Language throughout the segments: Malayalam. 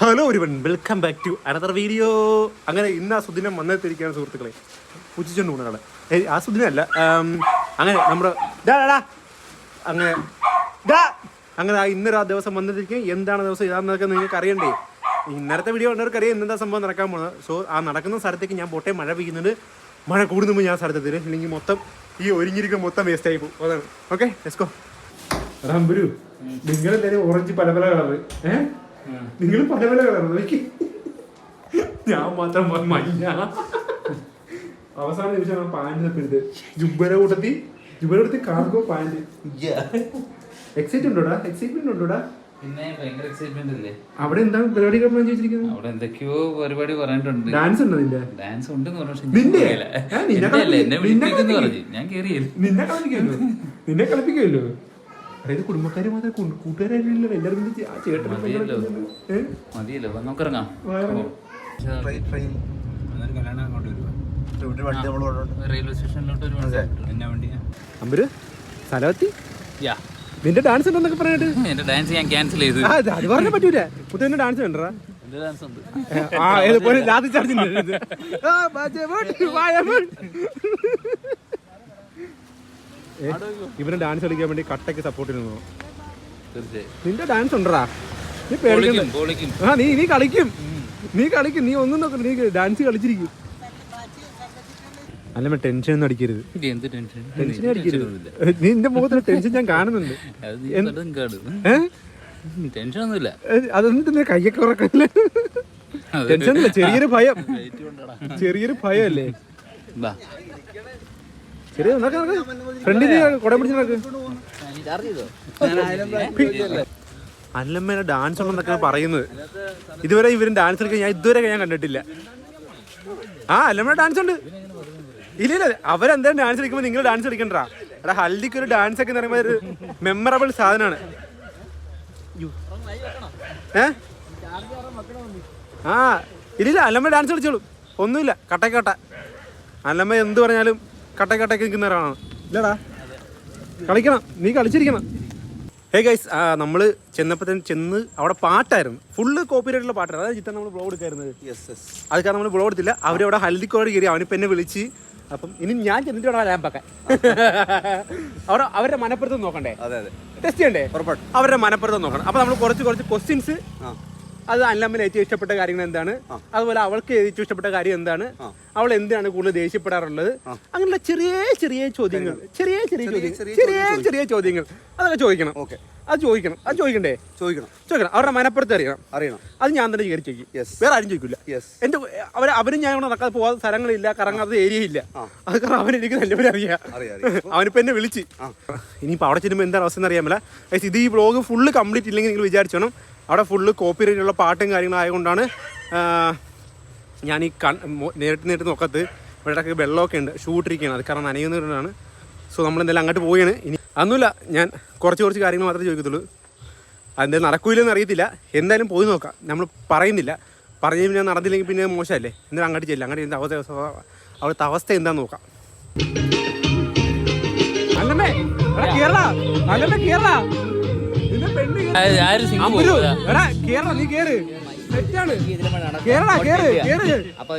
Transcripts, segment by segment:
ഹലോ ഒരുവൻ welcome back to another video അങ്ങനെ ഇന്ന് ആ സുദിനം വന്നെത്തിരിക്കുകയാണ് സുഹൃത്തുക്കളെ. പോകുന്ന ഏയ് ആ സുദിനല്ല അങ്ങനെ നമ്മുടെ ഡാ. അങ്ങനെ ഡാ. അങ്ങനെ ഇന്നൊരു ആ ദിവസം വന്നെത്തിരിക്കും എന്താണ് ദിവസം ഇതാണെന്നൊക്കെ നിങ്ങൾക്ക് അറിയണ്ടേ? ഇന്നലത്തെ വീഡിയോ കണ്ടവർക്ക് അറിയാം എന്താ സംഭവം നടക്കാൻ പോകുന്നത്. സോ ആ നടക്കുന്ന സ്ഥലത്തേക്ക് ഞാൻ പോട്ടെ മഴ പെയ്യുന്നുണ്ട്. മഴ കൂടുന്നുമ്പോൾ ഞാൻ സ്ഥലത്ത് തരും ഇല്ലെങ്കിൽ മൊത്തം ഈ ഒരുങ്ങിയിരിക്കും മൊത്തം വേസ്റ്റ് ആയി പോകും. അതാണ്. ഓക്കെ ഗോ റംബുരു ഓറഞ്ച് പല പല കളർ ഏഹ് നിങ്ങൾ പല പല കളറ് ഞാൻ മാത്രം മഞ്ഞ. അവസാന നിമിഷം ആ പാന്റ് തപ്പിരുത് ജുബര കൂട്ടത്തി ജുബര കൂട്ടത്തി കാർഗോ പാന്റ് എക്സൈറ്റ്മെന്റ് ഉണ്ടോടാ? എക്സൈറ്റ്മെന്റ് ഉണ്ടോടാ? പിന്നെ ഭയങ്കര എക്സൈറ്റ്മെന്റ് അല്ലേ അവിടെ എന്താണ് പരിപാടി പ്ലാൻ ചെയ്തിരിക്കുന്നത് അവിടെ എന്തൊക്കെയോ പരിപാടി പറഞ്ഞിട്ടുണ്ട് ഡാൻസ് ഉണ്ടോ നിന്റെ? ഡാൻസ് നിന്റെ? എന്റെ എന്നെ പറഞ്ഞു. ഞാൻ കേറിയില്ല? നിന്നെ കളിപ്പിക്കുമല്ലോ. അതായത് കുടുംബക്കാര് മാത്രമേ കൂ- എല്ലാവരും ആ ചേട്ടൻ മതിയല്ലോ. മതിയല്ലോ. റെയിൽവേ സ്റ്റേഷനിലോട്ട് ഒരു എന്നെ വണ്ടിയാ അമ്പര് സ്ഥലമെത്തി യാ. നിന്റെ ഡാൻസ് ഉണ്ടെന്നൊക്കെ പറഞ്ഞിട്ട്? എന്റെ ഡാൻസ് ഞാൻ ക്യാൻസൽ ചെയ്തു. അത് പറ്റൂല. പുതിയ ഡാൻസ് വേണ്ടടാ എന്റെ ഡാൻസ് ഉണ്ട്. ആ ഏത് പോലെ ലാത്തി ചാർജിന്റെ ഇത്. ആ, ബാജെ വീട്ട്, വായ വീട്ട്. ഏ, ഇവന് ഡാൻസ് കളിക്കാൻ വേണ്ടി കട്ടയ്ക്ക് സപ്പോർട്ട് ചെയ്യുന്നു. നിന്റെ ഡാൻസ് ഉണ്ടടാ. നീ പേടിക്കണ്ട. ആ നീ നീ കളിക്കും. നീ കളിക്കും. നീ ഒന്നും നോക്കണ്ട. നീ ഡാൻസ് കളിച്ചിരിക്കും. അല്ല ടെൻഷൻ ഒന്നും അടിക്കരുത്. എന്ത് ടെൻഷൻ ടെൻഷൻ അടിക്കരുത്. നീ നിന്റെ മുഖത്തിന് ടെൻഷൻ ഞാൻ കാണുന്നുണ്ട്. ടെൻഷൻ ഒന്നുമില്ല. അതൊന്നും കയ്യൊക്കെ ഉറക്കല്ലേ? ടെൻഷൻ ചെറിയൊരു ഭയം. ചെറിയൊരു ഭയം ബാ. ചെറിയ ഫ്രണ്ടിൽ കുട പിടിച്ച് നടക്ക് അല്ലമ്മേനെ ഡാൻസ് ഉണ്ടെന്നൊക്കെ പറയുന്നത്. ഇതുവരെ ഇവരും ഡാൻസ് കളിക്കാൻ ഞാൻ ഇതുവരെ ഞാൻ കണ്ടിട്ടില്ല. ആ അല്ലമ്മയുടെ ഡാൻസ് ഉണ്ട്. ഇല്ല ഇല്ല അവരെന്തായാലും ഡാൻസ് കളിക്കുമ്പോൾ നിങ്ങൾ ഡാൻസ് കളിക്കണ്ടാ. എടാ ഹൽദിക്ക് ഒരു ഡാൻസ് ഒക്കെ എന്ന് പറയുമ്പോൾ ഒരു മെമ്മറബിൾ സാധനമാണ്. ആ ഇല്ല അല്ലമ്മ ഡാൻസ് കളിച്ചോളൂ. ഒന്നുമില്ല കട്ടക്കട്ട അല്ലമ്മ എന്ത് പറഞ്ഞാലും കട്ടക്കട്ടയ്ക്ക് നിൽക്കുന്ന ഒരാളാണ്. ഇല്ലടാ. കളിക്കണം. നീ കളിച്ചിരിക്കണം. ഹേ ഗൈസ് നമ്മൾ ചെന്നപ്പോൾ തന്നെ ചെന്ന് അവിടെ പാട്ടായിരുന്നു. ഫുള്ള് കോപ്പിറൈറ്റുള്ള പാട്ടായിരുന്നു. അതായത് ചിത്രം നമ്മൾ ബ്ലോഗ് എടുക്കായിരുന്നത്. അത് കാരണം നമ്മൾ ബ്ലോഗ് എടുത്തില്ല. അവരവിടെ ഹൽദിക്കോട് കയറി അവനിപ്പോൾ എന്നെ വിളിച്ച് അപ്പം ഇനി ഞാൻ ചെന്നിട്ട് വേണം ലാമ്പാക്കാൻ അവിടെ അവരുടെ മനപ്പുറത്ത് നോക്കണ്ടേ? അതെ അതെ. ടെസ്റ്റ് ചെയ്യണ്ടേ? അവരുടെ മനപ്പുറത്ത് നോക്കണം. അപ്പം നമ്മൾ കുറച്ച് കുറച്ച് ക്വസ്റ്റ്യൻസ് അത് അല്ലമ്മന് ഏറ്റവും ഇഷ്ടപ്പെട്ട കാര്യങ്ങൾ എന്താണ്? അതുപോലെ അവൾക്ക് ഏറ്റവും ഇഷ്ടപ്പെട്ട കാര്യം എന്താണ്? അവൾ എന്തിനാണ് കൂടുതൽ ദേഷ്യപ്പെടാറുള്ളത്? അങ്ങനെയുള്ള ചെറിയ ചെറിയ ചോദ്യങ്ങൾ. ചെറിയ ചെറിയ ചോദ്യങ്ങൾ. ചെറിയ ചെറിയ ചോദ്യങ്ങൾ. അതൊക്കെ ചോദിക്കണം. ഓക്കെ. അത് ചോദിക്കണം. അത് ചോദിക്കണ്ടേ? ചോദിക്കണം. ചോദിക്കണം. അവരുടെ മനപ്പുറത്ത് അറിയണം. അറിയണം. അത് ഞാൻ തന്നെ കയറി ചോദിക്കും. വേറെ ആരും ചോദിക്കില്ല എന്റെ അവർ അവരും ഞാൻ നടക്കാതെ പോകാത്ത സ്ഥലങ്ങളില്ല. കറങ്ങാത്ത ഏരിയ ഇല്ല അത് കാരണം അവൻ എനിക്ക് നല്ലവരെ അറിയാം. അവനിപ്പോ എന്നെ വിളിച്ച്. ഇനിയിപ്പോ അവിടെ ചെല്ലുമ്പോൾ എന്താ അവസ്ഥ എന്ന് അറിയാമല്ല ഇത് ഈ ബ്ലോഗ് ഫുള്ള് കംപ്ലീറ്റ് ഇല്ലെങ്കിൽ നിങ്ങൾ വിചാരിച്ചോണം. അവിടെ ഫുള്ള് കോപ്പി റേറ്റുള്ള പാട്ടും കാര്യങ്ങളും ആയതുകൊണ്ടാണ് ഞാൻ ഈ കൺ നേരിട്ട് നേരിട്ട് നോക്കത്ത് ഇവിടെയൊക്കെ വെള്ളമൊക്കെ ഉണ്ട്. ഷൂട്ടിരിക്കുകയാണ് അത് കാരണം നനയുന്നതുകൊണ്ടാണ് സോ നമ്മൾ എന്തായാലും അങ്ങോട്ട് പോവുകയാണ്. ഇനി അതൊന്നുമില്ല. ഞാൻ കുറച്ച് കുറച്ച് കാര്യങ്ങൾ മാത്രമേ ചോദിക്കത്തുള്ളൂ. അതെന്തായാലും നടക്കൂലെന്ന് അറിയത്തില്ല. എന്തായാലും പോയി നോക്കാം. നമ്മൾ പറയുന്നില്ല. പറഞ്ഞു പിന്നെ നടന്നില്ലെങ്കിൽ പിന്നെ മോശമല്ലേ? എന്തായാലും അങ്ങോട്ട് ചെല്ലാം. അങ്ങോട്ട് എന്താ അവസ്ഥ അവിടുത്തെ അവസ്ഥ എന്താന്ന് നോക്കാം. എടാ കേരള. അല്ലമ്മേ കേരള. നീ കേറ്. തെറ്റാണ്. കേറടാ കേറ് കേറ് അപ്പൊ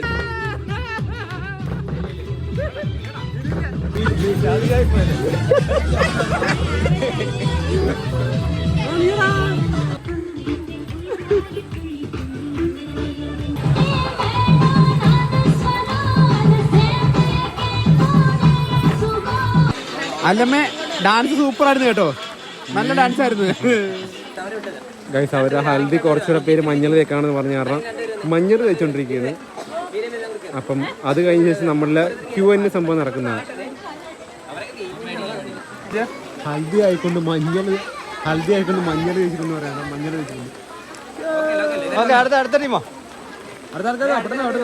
അല്ലമ്മേ ഡാൻസ് സൂപ്പർ ആയിരുന്നു കേട്ടോ. നല്ല ഡാൻസ് ആയിരുന്നു. ഗൈസ് അവരുടെ ഹൽദി കുറച്ചുകൂടെ പേര് മഞ്ഞൾ തേക്കാണെന്ന് പറഞ്ഞ കാരണം മഞ്ഞൾ തേച്ചോണ്ടിരിക്കുകയാണ്. അപ്പം അത് കഴിഞ്ഞ ശേഷം നമ്മളുടെ ക്യൂ എന്നെ സംഭവം നടക്കുന്നതാണ്. ഹൽദി ആയിക്കൊണ്ട് മഞ്ഞൾ ഹൽദി ആയിക്കൊണ്ട് മഞ്ഞൾ തേച്ചിട്ടെന്ന് പറയാം. മഞ്ഞൾ തേച്ചിട്ടുണ്ട്. ഓക്കെ അടുത്ത അടുത്ത ടീമോ അടുത്ത ആൾക്കാർ അവിടെ അവിടെ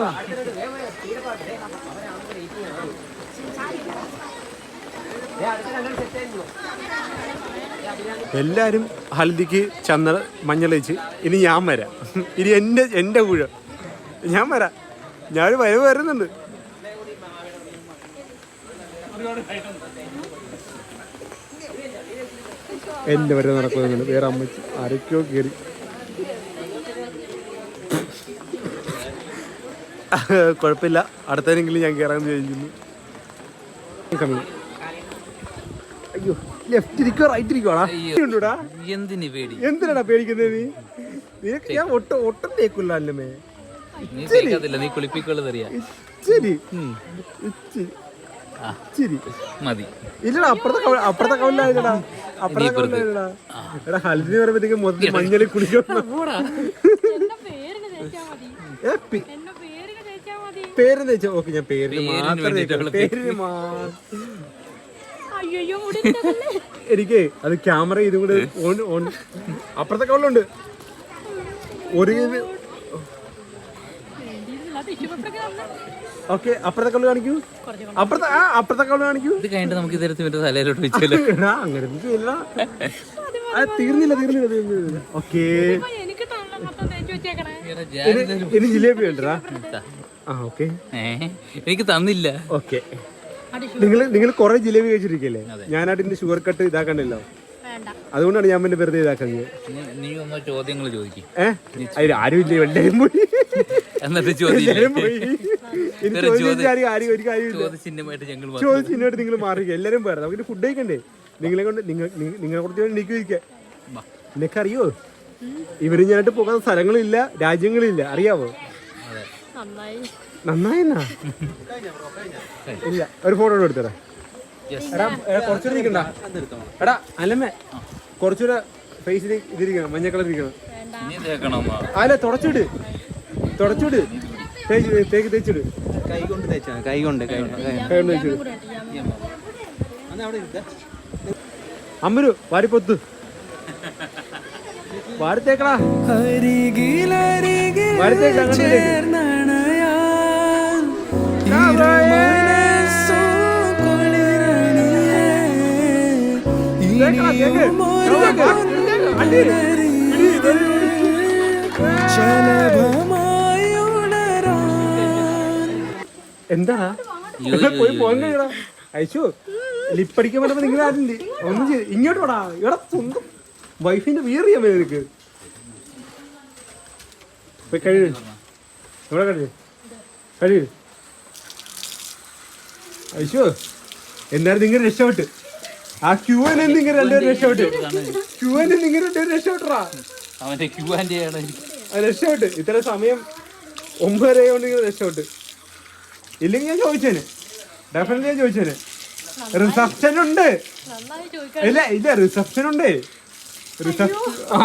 എല്ലാരും ഹൽദിക്ക് ചന്ദ മഞ്ഞൾ വെച്ച് ഇനി ഞാൻ വരാം. ഇനി എന്റെ എന്റെ കൂഴ ഞാൻ വരാം. ഞാൻ വരവ് വരുന്നുണ്ട്. എന്റെ വരെ നടക്കുന്നുണ്ട്. വേറെ അമ്മച്ച് ആരൊക്കെയോ കയറി കുഴപ്പമില്ല. അടുത്തതിനെങ്കിലും ഞാൻ കയറാൻ ചോദിക്കുന്നു അയ്യോ ലെഫ്റ്റ് ഇരിക്കോ റൈറ്റ് ഇരിക്കോടാ എന്തിനു പേടി? എന്തിനാടാ പേടിക്കുന്നത് നീ? നിനക്ക് ഞാൻ ഒട്ടും ഒട്ടും തേക്കില്ല അല്ലമേ നീ തേക്കത്തില്ല നീ കുളിപ്പിക്കുള്ളത് അറിയാം. ഇച്ചിരി. ഇച്ചിരി. മതി. ഇല്ലടാ അപ്പുറത്തെ അപ്പുറത്തെ കവലിലായില്ലടാ. അപ്പുറത്തെ കവലിലായില്ലടാ. എടാ ഹൽദിന് പറയുമ്പോഴത്തേക്ക് മൊത്തം മഞ്ഞളിൽ തേച്ചാ തേച്ചാ മതി. പേര് വെച്ചാ ഓക്കെ ഞാൻ പേരിന് പേരിന് മാത്രം വേണ്ടിയിട്ടുള്ള മാത്രം എനിക്ക് അത് ക്യാമറ ഇതും കൂടെ ഓൺ ഓൺ. അപ്പുറത്തെ കവളുണ്ട് ഒരു ഓക്കെ അപ്പുറത്തെ കവൽ കാണിക്കൂ. അപ്പുറത്തെ ആ അപ്പുറത്തെ കവൽ കാണിക്കൂ. ഇത് കഴിഞ്ഞിട്ട് നമുക്ക് ഇതരത്തിൽ മറ്റേ തലയിലോട്ട് വെച്ചാലോ എടാ, അങ്ങനെ ചെയ്യില്ല. ആ, തീർന്നില്ല തീർന്നില്ല തീർന്നില്ല. ഓക്കെ. ഇനി ജിലേബി വേണ്ടടാ. ആ ഓക്കെ. എനിക്ക് തന്നില്ല. ഓക്കെ. നിങ്ങൾ നിങ്ങൾ കുറെ ജിലേബി കഴിച്ചിരിക്കല്ലേ? ഞാനായിട്ട് ഇതിന്റെ ഷുഗർ കട്ട് ഇതാക്കണ്ടല്ലോ. വേണ്ട. അതുകൊണ്ടാണ് ഞാൻ പിന്നെ വെറുതെ ഇതാക്കുന്നത് നീ- ഒന്ന് ചോദ്യങ്ങൾ ചോദിക്കും. ഏഹ് ആരും ഇല്ലേ? എല്ലാരും പോയി. എന്നിട്ട് ചോദ്യം എല്ലാരും പോയി. ഇനി വേറെ ചോദിച്ചു ചോദ്യം- ആരും ആരും ഒരു കാര്യമില്ല ചോദ്യചിഹ്നമായിട്ട് ഞങ്ങൾ ചോദിച്ചു ഇന്നോട്ട് നിങ്ങൾ മാറിക്കുക എല്ലാരും പോരാ നമുക്ക് ഫുഡ് കഴിക്കണ്ടേ? നിങ്ങളെ കൊണ്ട് നിങ്ങൾ നിങ്ങളെ കുറച്ച് എനിക്ക് ചോദിക്കാം നിനക്കറിയോ? ഇവർ ഞാനായിട്ട് പോകുന്ന സ്ഥലങ്ങളില്ല രാജ്യങ്ങളില്ല. അറിയാവോ? നന്നായി. നന്നായിന്നാ? ഇല്ല ഒരു ഫോട്ടോ എടുത്തടാ എടാ എടാ, കുറച്ചുകൂടെ ഇരിക്കണ്ട? എടാ അല്ലമ്മേ കുറച്ചുകൂടെ ഫേസിൽ ഇതിരിക്കണം മഞ്ഞ കളർ ഇരിക്കണം. അല്ല തുടച്ചിട്. തുടച്ചിട്. തേച്ച് തേക്ക് തേച്ചിട്. കൈ കൊണ്ട് തേച്ചാ കൈ കൊണ്ട് കൈ കൊണ്ട് തേച്ചിട്. അമ്മരു വാരിപ്പൊത്ത്. വാരിത്തേക്കടാ. വാരത്തേക്ക് എന്താടാ പോയി പോകാൻ കഴിയടാ. അയച്ചു. ലിപ്പടിക്കാൻ പറ്റുമ്പോ നിങ്ങൾ ആരില്ലേ ഒന്നും ചെയ്ത് ഇങ്ങോട്ട് വാടാ. ഇവിടെ സ്വന്തം വൈഫിന്റെ വീറിയാ നിനക്ക്. പോയി കഴിവ് ഇവിടെ കഴിവ് കഴിവ് അയച്ചു. എന്നാലും നിങ്ങൾ രക്ഷപ്പെട്ട്. ആ ക്യൂ എന്നെ നിങ്ങൾ രണ്ടുപേരും രക്ഷപ്പെട്ടു. ക്യൂ എന്നെ നിങ്ങൾ രണ്ടുപേരും രക്ഷപ്പെട്ടറാ അവന്റെ ക്യൂ ആൻഡ് രക്ഷപ്പെട്ട്. ഇത്ര സമയം ഒമ്പതര കൊണ്ട് നിങ്ങൾ രക്ഷപ്പെട്ട്. ഇല്ലെങ്കിൽ ഞാൻ ചോദിച്ചേനെ. ഡെഫിനറ്റ്ലി ഞാൻ ചോദിച്ചേനെ. റിസപ്ഷൻ ഉണ്ട്. ഇല്ല ഇല്ല റിസപ്ഷൻ ഉണ്ട്. റിസപ്ഷൻ ആ.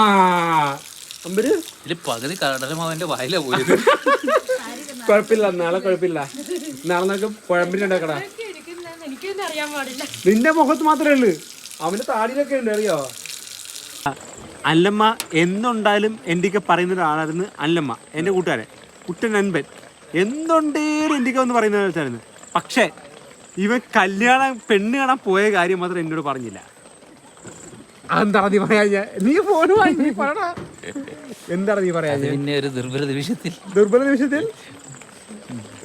അമ്പര്? ഇതിൽ പകുതി കടലമാവന്റെ വായില പോയത്. കുഴപ്പമില്ല നാളെ കുഴപ്പമില്ല. നാളെ നമുക്ക് കുഴമ്പിനുണ്ടാക്കടാ അറിയാൻ പാടില്ല. നിന്റെ മുഖത്ത് മാത്രമേ ഉള്ളൂ. അവന്റെ താടിയിലൊക്കെ ഉണ്ട് അറിയോ? അല്ലമ്മ എന്തുണ്ടായാലും എന്റെയൊക്കെ പറയുന്ന ഒരാളായിരുന്നു അല്ലമ്മ എന്റെ കൂട്ടുകാരൻ. കുട്ടൻ നൻപൻ എന്തുണ്ടേലും എന്റെയൊക്കെ ഒന്ന് പറയുന്ന ഒരാളായിരുന്നു പക്ഷേ ഇവൻ കല്യാണം പെണ്ണ് കാണാൻ പോയ കാര്യം മാത്രം എന്നോട് പറഞ്ഞില്ല. എന്താണ് നീ പറയാ നീ ഫോൺ വാങ്ങി പറടാ. എന്താണ് നീ പറയാ പിന്നെ ഒരു ദുർബല നിമിഷത്തിൽ. ദുർബല നിമിഷത്തിൽ?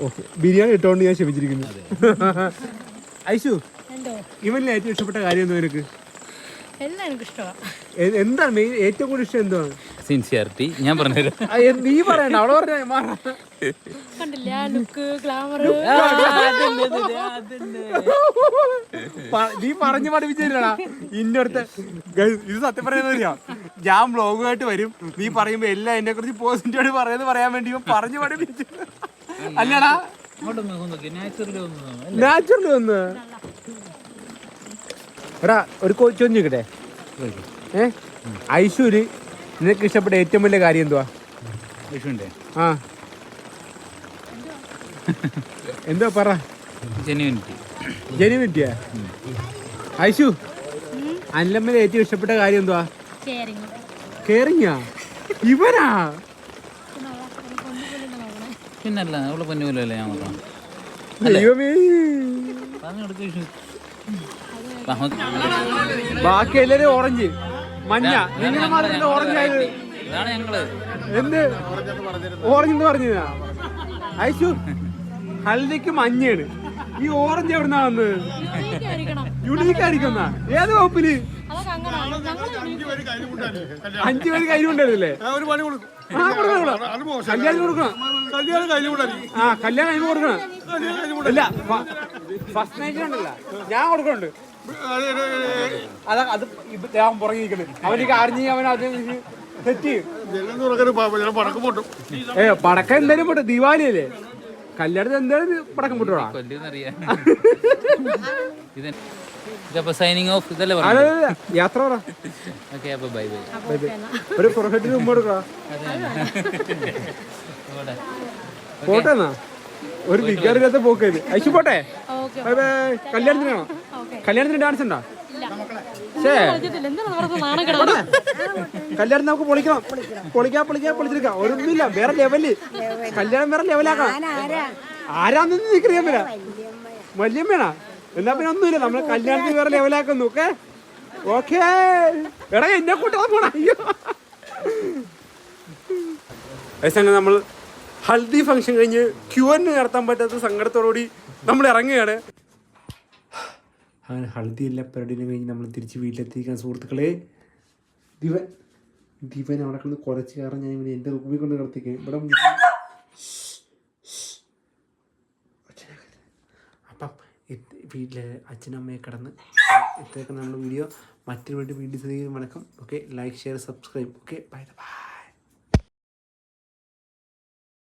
ഓക്കെ. ബിരിയാണി ഇട്ടോണ്ട് ഞാൻ ക്ഷമിച്ചിരിക്കുന്നു. ഐശു ഇവനിലെ ഏറ്റവും ഇഷ്ടപ്പെട്ട കാര്യം എന്തോ നിനക്ക്? എന്താണ് മെയിൻ ഏറ്റവും കൂടുതൽ ഇഷ്ടം എന്താണ് സിൻസിയറിറ്റി ഞാൻ പറഞ്ഞുതരാം. ആ, നീ പറയണ്ട അവളെ പറഞ്ഞ കണ്ടില്ല? ലുക്ക് ഗ്ലാമർ നീ പറഞ്ഞു പഠിപ്പിച്ചില്ലടാ ഇന്നടുത്ത് ഇത് സത്യം പറയുന്നറിയാം ഞാൻ ബ്ലോഗുമായിട്ട് വരും. നീ പറയുമ്പോ എല്ലാം എന്നെ കുറിച്ച് പോസിറ്റീവായിട്ട് പറയുന്നത് പറയാൻ വേണ്ടി പറഞ്ഞു പഠിപ്പിച്ചു അല്ലടാ നാച്ചുറലി ഒന്നും എടാ ഒരു ചോദ്യം ചോദിക്കട്ടെ ഏ? ഐശ്വര് നിനക്ക് ഇഷ്ടപ്പെട്ട ഏറ്റവും വലിയ കാര്യം എന്തുവാ? വിഷുണ്ടേ ആ. എന്താ പറ. ജനുവിറ്റിയാ ഐശു അല്ലമ്മയിൽ ഏറ്റവും ഇഷ്ടപ്പെട്ട കാര്യം എന്തുവാ? കെയറിങ് കേറിങ്ങാ ഇവനാ? പിന്നല്ല അവൾ പൊന്നു പോലെയല്ലേ ഞാൻ നോക്കണം ബാക്കി എല്ലാരും ഓറഞ്ച്. മഞ്ഞ. നിങ്ങൾ മാത്രമല്ല ഓറഞ്ച് ആയത്. ഇതാണ് ഞങ്ങൾ. എന്ത്? ഓറഞ്ച് എന്ന് പറഞ്ഞാ അയച്ചു ഹൽദിക്ക് മഞ്ഞയാണ്. ഈ ഓറഞ്ച് എവിടുന്നാ വന്ന് യുണീക്ക് ആയിരിക്കുന്ന ഏത് വകുപ്പിൽ? അഞ്ചു പേര് പണി കൊടുക്കും. ആ കൊടുക്കണം. ആ കല്യാണം അതിന് കൊടുക്കണം. ഇല്ല ഫസ്റ്റ് നൈറ്റ് ഉണ്ടല്ല ഞാൻ കൊടുക്കണുണ്ട്. അതാ അത് ഞാൻ പുറകെ നിൽക്കുന്നത് അവനിക്ക് അറിഞ്ഞ് അവൻ അത് സെറ്റ് ചെയ്യും. പൊട്ടും. ഏ പടക്കം എന്തായാലും പൊട്ടും. ദിവാലി അല്ലേ കല്യാണത്തിന് എന്തായാലും പടക്കം പൊട്ടോടാ സൈനിങ് ഓഫ് ഇതല്ലേ. യാത്ര ഓക്കെ അപ്പൊ ബൈ ബൈ ഒരു പ്രൊഫറ്റിന് മുമ്പ് കൊടുക്ക പോട്ടെ. എന്നാ ഒരു വികാരില്ലാത്ത പോക്ക് അയച്ചു പോട്ടെ? ഓക്കെ. Bye by. കല്യാണത്തിനാണോ കല്യാണത്തിന് ഡാൻസ് ഉണ്ടോ? കല്യാണം നമുക്ക് പൊളിക്കണം. പൊളിക്കാം പൊളിക്കാം പൊളിച്ചെടുക്കാം ഒരൊന്നുമില്ല വേറെ ലെവൽ കല്യാണം വേറെ ലെവലാക്കാം ആരാന്ന് നിൽക്കറിയാൻ പറ്റാ വല്യമ്മയാണാ എന്നാ പിന്നെ ഒന്നുമില്ല. നമ്മൾ കല്യാണത്തിന് വേറെ ലെവലാക്കുന്നു ഓക്കെ? ഓക്കേ. എടാ എന്നെ കൂട്ടാൻ പോണ അയ്യോ. അതേസമയം നമ്മൾ ഹൽദി ഫംഗ്ഷൻ കഴിഞ്ഞ് ക്യു എൻ നടത്താൻ പറ്റാത്ത സങ്കടത്തോടുകൂടി നമ്മൾ ഇറങ്ങുകയാണ്. അങ്ങനെ ഹൽദി എല്ലാ പരിപാടിയും കഴിഞ്ഞ് നമ്മൾ തിരിച്ച് വീട്ടിലെത്തിക്കാൻ സുഹൃത്തുക്കളെ. ദിവൻ ദിവൻ അവിടെ കിടന്ന് കുറച്ച് കാരണം ഞാൻ ഇവനെ എന്റെ റൂമിൽ കൊണ്ട് കിടത്തിക്കേ ഇവിടെ അപ്പം വീട്ടിലെ അച്ഛനമ്മയെ കിടന്ന് ഇത്രയൊക്കെ നമ്മുടെ വീഡിയോ മറ്റൊരു വീട്ടിൽ വീണ്ടും വണക്കം. Okay like share subscribe okay bye bye